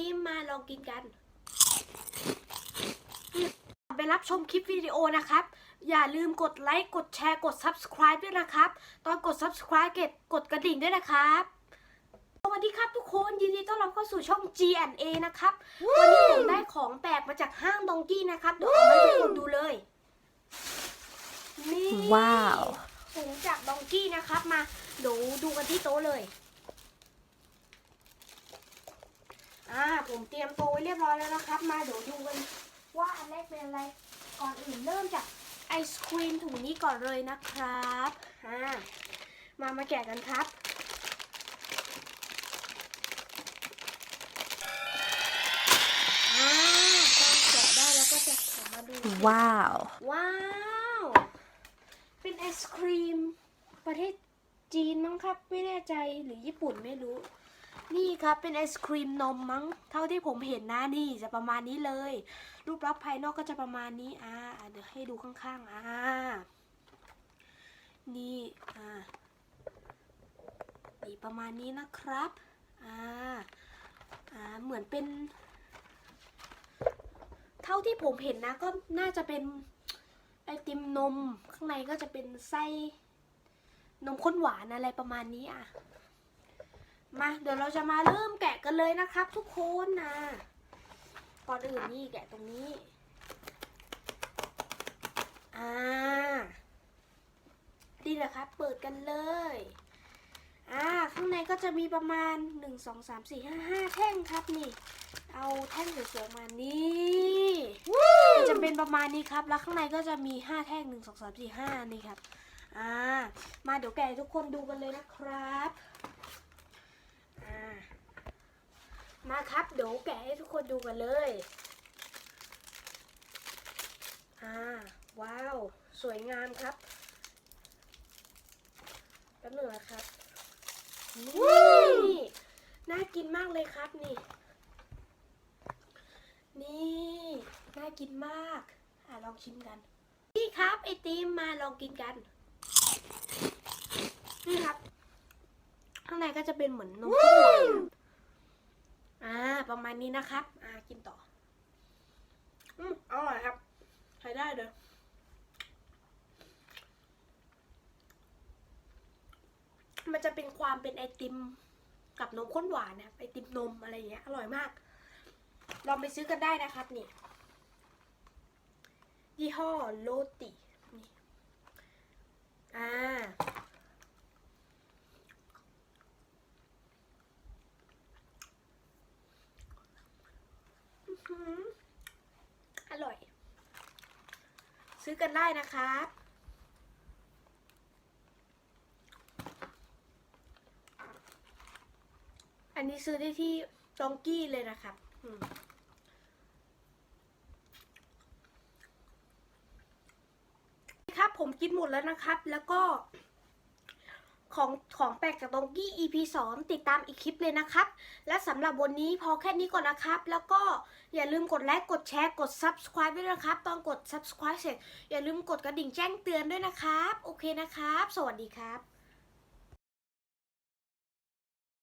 ติมมาลองกินกัน ไปรับชมคลิปวิดีโอนะครับ อย่าลืมกดไลค์กดแชร์กด subscribe ด้วยนะครับ ตอนกด subscribe กดกดกระดิ่งด้วยนะครับสวัสดีครับทุกคนยินดีต้อนรับเข้าสู่ช่อง G&A นะครับ วันนี้ผมได้ของแปลกมาจากห้างดองกี้นะครับ เดี๋ยวเอามาให้ทุกคนดูเลย นี่ว้าวถุงจากดองกี้นะครับมาเดี๋ยวดูกันที่โต๊ะเลย อ่า ผมเตรียมโต๊ะไว้เรียบร้อยแล้วนะครับ มาเดี๋ยวดูกันว่าอันแรกเป็นอะไร ก่อนอื่นเริ่มจากไอศครีมถุงนี้ก่อนเลยนะครับอ่ามามาแกะกันครับ อ่าการแกะได้แล้วก็จะขอมาดู ว้าว ว้าว เป็นไอศครีมประเทศจีนมั้งครับ ไม่แน่ใจหรือญี่ปุ่นไม่รู้ นี่ครับเป็นไอศครีมนมมั้ง เท่าที่ผมเห็นนะนี่จะประมาณนี้เลย รูปลักษณ์ภายนอกก็จะประมาณนี้อ่าเดี๋ยวให้ดูข้างๆอ่านี่อ่านี่ประมาณนี้นะครับอ่าอ่าเหมือนเป็น เท่าที่ผมเห็นนะก็น่าจะเป็นไอติมนมข้างในก็จะเป็นไส้นมข้นหวานอะไรประมาณนี้อะ มาเดี๋ยวเราจะมาเริ่มแกะกันเลยนะครับ ทุกคนนะก่อนอื่นนี่แกะตรงนี้ อ่าดีแหละครับ เปิดกันเลย อ่า ข้างในก็จะมีประมาณ 1 2 3 4 5 5 แท่งครับนี่ เอาแท่งสวยๆมานี่จะเป็นประมาณนี้ครับ แล้วข้างในก็จะมี 5 แท่ง 1 2 3 4 5 นี่ครับ อ่า มาเดี๋ยวแกะทุกคนดูกันเลยนะครับ มาครับเดี๋ยวแกะให้ทุกคนดูกันเลยอ่าว้าว สวยงามครับแป๊บหนึงนะครับนี่น่ากินมากเลยครับนี่ นี่น่ากินมากอะลองชิมกัน นี่ครับไอติมมาลองกินกัน นี่ครับ ในก็จะเป็นเหมือนนมข้นหวานอ่า ประมาณนี้นะครับ อ่า กินต่อ อืมอร่อยครับใช้ได้เลยมันจะเป็นความเป็นไอติมกับนมข้นหวานนะครับไอติมนมอะไรอย่างเงี้ย อร่อยมาก ลองไปซื้อกันได้นะครับ นี่ ยี่ห้อโลตินี่ อ่า อร่อย ซื้อกันได้นะครับอันนี้ซื้อได้ที่ดองกี้เลยนะครับครับผมกินหมดแล้วนะครับ แล้วก็ ของของแปลกจากดองกี้ EP 2 ติดตามอีกคลิปเลยนะครับ และสำหรับวันนี้พอแค่นี้ก่อนนะครับ แล้วก็อย่าลืมกดไลค์กดแชร์กด subscribe ด้วยนะครับ ตอนกด subscribe เสร็จอย่าลืมกดกระดิ่งแจ้งเตือนด้วยนะครับ โอเคนะครับ สวัสดีครับ